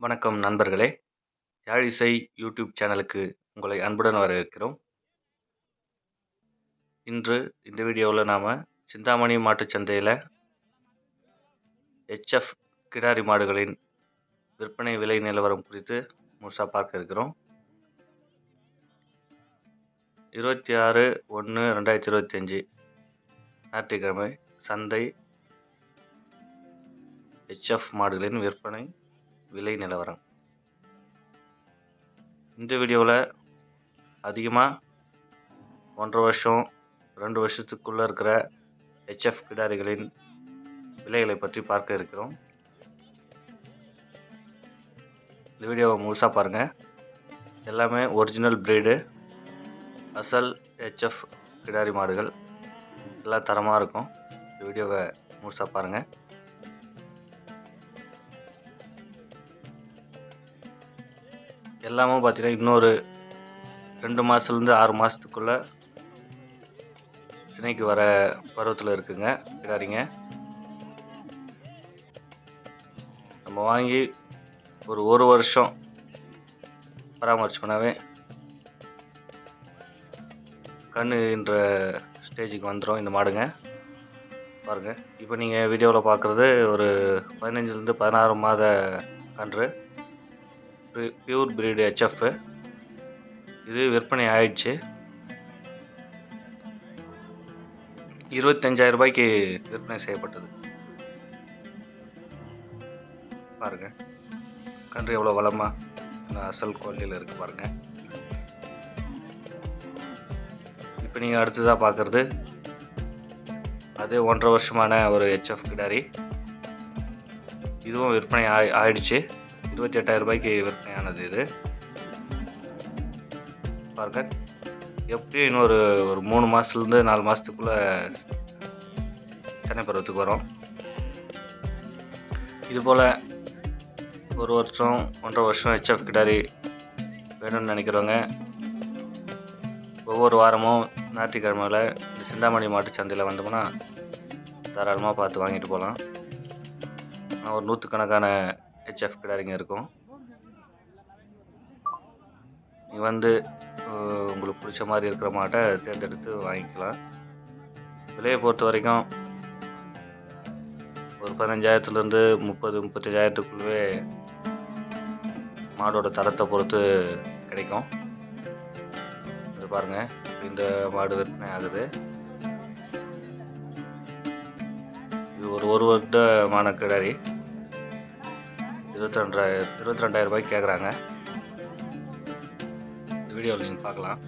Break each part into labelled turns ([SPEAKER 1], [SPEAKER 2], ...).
[SPEAKER 1] வணக்கம் நண்பர்களே. யாழிசை யூடியூப் சேனலுக்கு உங்களை அன்புடன் வரவேற்கிறோம். இன்று இந்த வீடியோவில் நாம் சிந்தாமணி மாட்டுச் சந்தையில் ஹெச்எஃப் கிடாரி மாடுகளின் விற்பனை விலை நிலவரம் குறித்து முழுசாக பார்க்க இருக்கிறோம். இருபத்தி ஆறு ஒன்று ரெண்டாயிரத்தி இருபத்தி அஞ்சு ஞாயிற்றுக்கிழமை சந்தை ஹெச்எஃப் மாடுகளின் விற்பனை விலை நிலவரம். இந்த வீடியோவில் அதிகமாக ஒன்றரை வருஷம் ரெண்டு வருஷத்துக்குள்ளே இருக்கிற ஹெச்எஃப் கிடாரிகளின் விலைகளை பற்றி பார்க்க இருக்கிறோம். இந்த வீடியோவை முழுசாக பாருங்கள் எல்லாமே ஒரிஜினல் பிரீடு அசல் ஹெச்எஃப் கிடாரி மாடுகள். எல்லாம் தரமாக இருக்கும். இந்த வீடியோவை முழுசாக பாருங்கள் எல்லாமே பார்த்திங்கன்னா இன்னொரு ரெண்டு மாதத்துலேருந்து ஆறு மாதத்துக்குள்ளே சினைக்கு வர பருவத்தில் இருக்குங்க. கிடாரிங்க நம்ம வாங்கி ஒரு ஒரு வருஷம் பராமரிச்சோம்னாவே கண்ணுன்ற ஸ்டேஜுக்கு வந்துடும் இந்த மாடுங்க. பாருங்கள் இப்போ நீங்கள் வீடியோவில் பார்க்குறது ஒரு பதினஞ்சுலேருந்து பதினாறு மாத கன்று. பியூர் பிரீடு ஹெச்எஃப் இது விற்பனை ஆயிடுச்சு. இருபத்தஞ்சாயிரம் ரூபாய்க்கு விற்பனை செய்யப்பட்டது. பாருங்க. கன்று எவ்வளோ வளமாக அசல் குவாலிட்டியில் இருக்குது பாருங்க. இப்போ நீங்கள் அடுத்ததாக பார்க்குறது அதே ஒன்றரை வருஷமான ஒரு ஹெச்எஃப் கிடாரி. இதுவும் விற்பனை ஆயிடுச்சு. இருபத்தி எட்டாயிரம் ரூபாய்க்கு விற்பனையானது இது. பாருங்க. எப்படியும் இன்னொரு ஒரு மூணு மாதத்துலேருந்து நாலு மாதத்துக்குள்ளே சென்னை பருவத்துக்கு வரும். இதுபோல் ஒரு வருஷம் ஒன்றரை வருஷம் ஹெச்எஃப் கிட்டாரி வேணும்னு நினைக்கிறவங்க ஒவ்வொரு வாரமும் ஞாயிற்றுக்கிழமையில் இந்த சிந்தாமணி மாட்டு சந்தையில் வந்தோம்னா தாராளமாக பார்த்து வாங்கிட்டு போகலாம் ஒரு நூற்றுக்கணக்கான ஹெச்எஃப் கிடாரிங்க இருக்கும். நீ வந்து உங்களுக்கு பிடிச்ச மாதிரி இருக்கிற மாட்டை தேர்ந்தெடுத்து வாங்கிக்கலாம். விலையை பொறுத்த வரைக்கும் ஒரு பதினஞ்சாயிரத்துலேருந்து முப்பது முப்பத்தஞ்சாயிரத்துக்குள்ளவே மாடோட தரத்தை பொறுத்து கிடைக்கும். இது பாருங்கள் இந்த மாடு விற்பனை ஆகுது. இது ஒரு ஒரு வருடமான கிடாரி இருபத்தி ரெண்டாயிரம் இருபத்தி ரெண்டாயிரம் ரூபாய்க்கு கேட்குறாங்க இந்த வீடியோவில் நீங்கள் பார்க்கலாம்.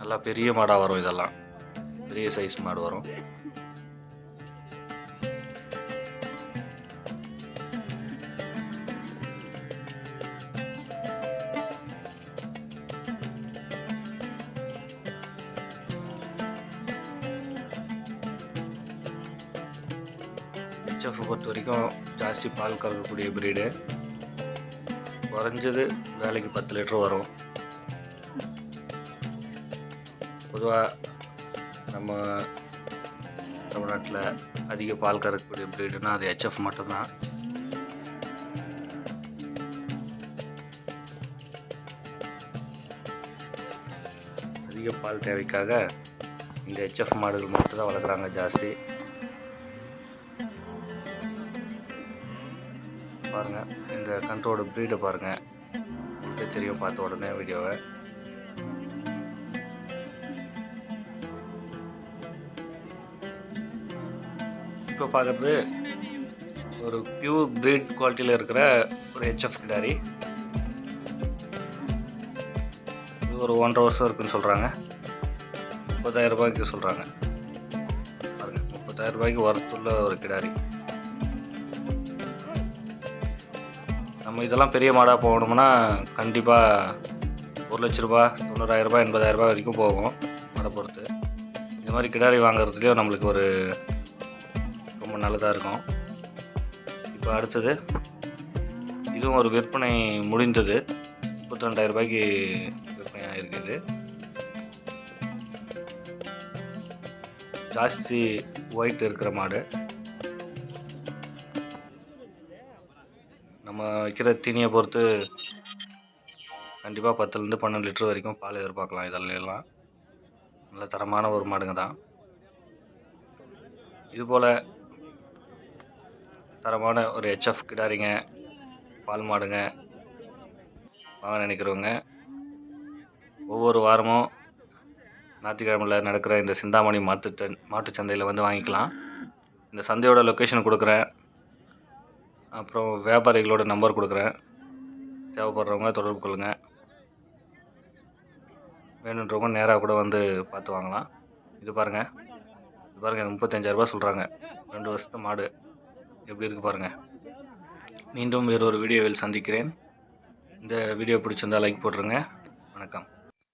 [SPEAKER 1] நல்லா பெரிய மாடாக வரும் இதெல்லாம். பெரிய சைஸ் மாடு வரும். ஹெச்எஃப் பொறுத்த வரைக்கும் ஜாஸ்தி பால் கறக்கக்கூடிய ப்ரீடு குறைஞ்சது வேலைக்கு பத்து லிட்டர் வரும். பொதுவாக நம்ம தமிழ்நாட்டில் அதிக பால் கறக்கக்கூடிய ப்ரீடுனா அது ஹெச்எஃப் மட்டும்தான். அதிக பால் தேவைக்காக இந்த ஹெச்எஃப் மாடுகள் மட்டும் தான் வளர்க்குறாங்க ஜாஸ்தி. பாருங்கள் இந்த கன்றோட ப்ரீடை பாருங்கள் உங்களுக்கு தெரியும் பார்த்த உடனே வீடியோவை இப்போ பார்க்குறது ஒரு பியூர் ப்ரீட் குவாலிட்டியில் இருக்கிற ஒரு ஹெச்எஃப் கிடாரி. இது ஒரு ஒன்றரை வருஷம் இருக்குன்னு சொல்கிறாங்க முப்பதாயிரம் ரூபாய்க்கு சொல்கிறாங்க பாருங்கள் முப்பதாயிரம் ரூபாய்க்கு வரத்துள்ள ஒரு கிடாரி. நம்ம இதெல்லாம் பெரிய மாடாக போகணும்னா கண்டிப்பாக ஒரு லட்ச ரூபா தொண்ணூறாயிரரூபா எண்பதாயிரரூபா வரைக்கும் போகும் மாடை பொறுத்து. இந்த மாதிரி கிடாரி வாங்குறதுலேயும் நம்மளுக்கு ஒரு ரொம்ப நல்லதாக இருக்கும். இப்போ அடுத்தது இதுவும் ஒரு விற்பனை முடிந்தது. முப்பத்தி ரெண்டாயிரம் ரூபாய்க்கு விற்பனை ஆகிருக்குது ஜாஸ்தி ஒயிட் இருக்கிற மாடு. நம்ம வைக்கிற தீனியை பொறுத்து கண்டிப்பாக பத்துலேருந்து பன்னெண்டு லிட்டர் வரைக்கும் பால் எதிர்பார்க்கலாம் இதெல்லாம் எல்லாம் நல்ல தரமான ஒரு மாடுங்க தான். இதுபோல் தரமான ஒரு ஹெச்எஃப் கிடாரிங்க பால் மாடுங்க வாங்க நினைக்கிறவங்க. ஒவ்வொரு வாரமும் ஞாயிற்றுக்கிழமையில் நடக்கிற இந்த சிந்தாமணி மாட்டு மாட்டுச்சந்தையில் சந்தையில் வந்து வாங்கிக்கலாம். இந்த சந்தையோட லொக்கேஷன் கொடுக்குறேன். அப்புறம் வியாபாரிகளோட நம்பர் கொடுக்குறேன். தேவைப்படுறவங்க தொடர்பு கொள்ளுங்கள் வேணுன்றவங்க நேராக கூட வந்து பார்த்து வாங்கலாம். இது பாருங்கள் இது பாருங்கள் முப்பத்தஞ்சாயிரரூபா சொல்கிறாங்க ரெண்டு வருஷத்து மாடு. எப்படி இருக்குது பாருங்கள் மீண்டும் வேறொரு வீடியோவில் சந்திக்கிறேன். இந்த வீடியோ பிடிச்சிருந்தா லைக் போட்டுருங்க. வணக்கம்.